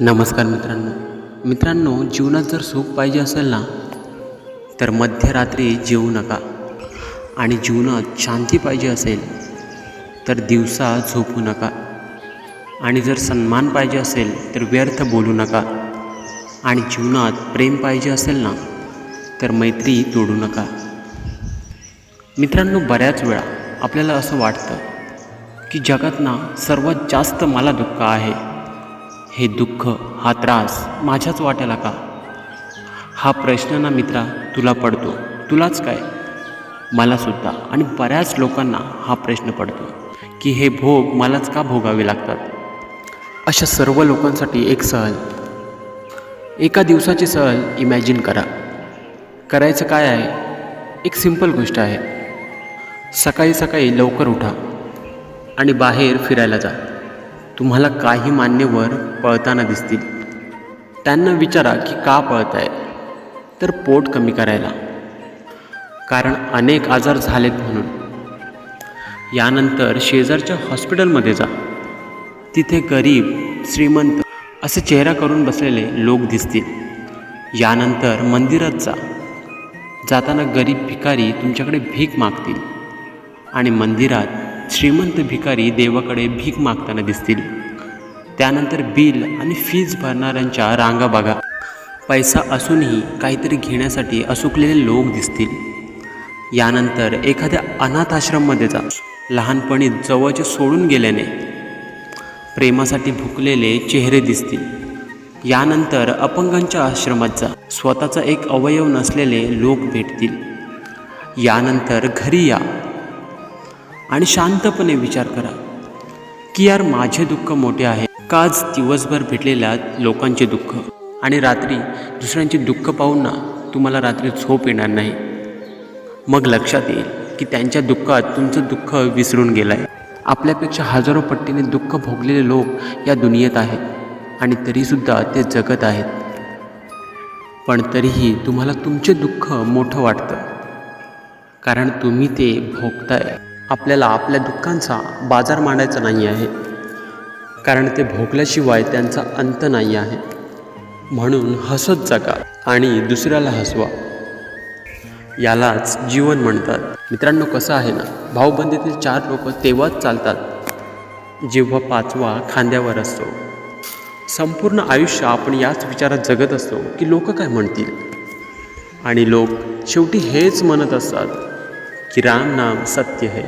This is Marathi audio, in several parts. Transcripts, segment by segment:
नमस्कार मित्रांनो. मित्रांनो जीवनात जर सुख पाहिजे असेल ना तर मध्यरात्री जेवू नका. आणि जीवनात शांती पाहिजे असेल तर दिवसा झोपू नका. आणि जर सन्मान पाहिजे असेल तर व्यर्थ बोलू नका. आणि जीवनात प्रेम पाहिजे असेल ना तर मैत्री तोडू नका. मित्रांनो बऱ्याच वेळा आपल्याला असं वाटतं की जगात ना सर्वात जास्त मला दुःख आहे. हे दुःख हा त्रास माझ्याच वाट्याला का? हा प्रश्न ना मित्रा तुला पडतो. तुलाच काय? मलासुद्धा आणि बऱ्याच लोकांना हा प्रश्न पडतो की हे भोग मलाच का भोगावे लागतात? अशा सर्व लोकांसाठी एक सहल. एका दिवसाची सहल इमॅजिन करा. करायचं काय आहे? एक सिंपल गोष्ट आहे. सकाळी सकाळी लवकर उठा आणि बाहेर फिरायला जा. तुम्हाला काही मान्यवर पळताना दिसतील. त्यांना विचारा की का पळताय. तर पोट कमी करायला. कारण अनेक आजार झालेत म्हणून. यानंतर शेजारच्या हॉस्पिटलमध्ये जा. तिथे गरीब श्रीमंत असे चेहरा करून बसलेले लोक दिसतील. यानंतर मंदिरात जा. जाताना गरीब भिकारी तुमच्याकडे भीक मागतील आणि मंदिरात श्रीमंत भिकारी देवाकडे भीक मागताना दिसतील. त्यानंतर बिल आणि फीज भरणाऱ्यांच्या रांगा बघा. पैसा असूनही काहीतरी घेण्यासाठी असुकलेले लोक दिसतील. यानंतर एखाद्या अनाथ आश्रममध्ये जा. लहानपणी जवळचे सोडून गेल्याने प्रेमासाठी भुकलेले चेहरे दिसतील. यानंतर अपंगांच्या आश्रमात जा. स्वतःचा एक अवयव नसलेले लोक भेटतील. यानंतर घरी या. आणि शांतपणे विचार करा की यार माझे दुःख मोठे आहे. काच दिवसभर भेटलेल्या लोकांचे दुःख. आणि रात्री दुसऱ्यांचे दुःख पाहून ना तुम्हाला रात्री झोप येणार नाही. मग लक्षात येईल की त्यांच्या दुःखात तुमचं दुःख विसरून गेलं आहे आपल्यापेक्षा हजारो पट्टीने दुःख भोगलेले लोक या दुनियेत आहेत. आणि तरीसुद्धा ते जगत आहेत. पण तरीही तुम्हाला तुमचे दुःख मोठं वाटतं. कारण तुम्ही ते भोगताय. आपल्याला आपल्या दुःखांचा बाजार मांडायचा नाही आहे. कारण ते भोगल्याशिवाय त्यांचा अंत नाही आहे. म्हणून हसत जगा आणि दुसऱ्याला हसवा. यालाच जीवन म्हणतात. मित्रांनो कसं आहे ना? भाऊबंदीतील चार लोक तेव्हाच चालतात जेव्हा पाचवा खांद्यावर असतो. संपूर्ण आयुष्य आपण याच विचारात जगत असतो की लोक काय म्हणतील? आणि लोक शेवटी हेच म्हणत असतात की राम नाम सत्य हे.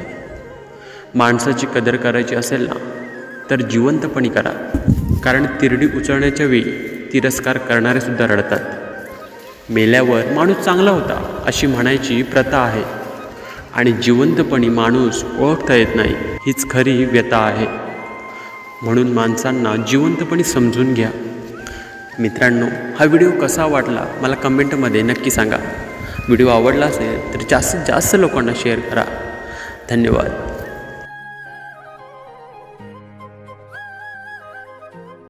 माणसाची कदर करायची असेल ना तर जिवंतपणी करा. कारण तिरडी उचलण्याच्या वेळी तिरस्कार करणारे सुद्धा रडतात. मेल्यावर माणूस चांगला होता अशी म्हणायची प्रथा आहे. आणि जिवंतपणी माणूस ओळखता येत नाही हीच खरी व्यथा आहे. म्हणून माणसांना जिवंतपणी समजून घ्या. मित्रांनो हा व्हिडिओ कसा वाटला मला कमेंटमध्ये नक्की सांगा. व्हिडिओ आवडला असेल तर जास्तीत जास्त लोकांना शेअर करा. धन्यवाद.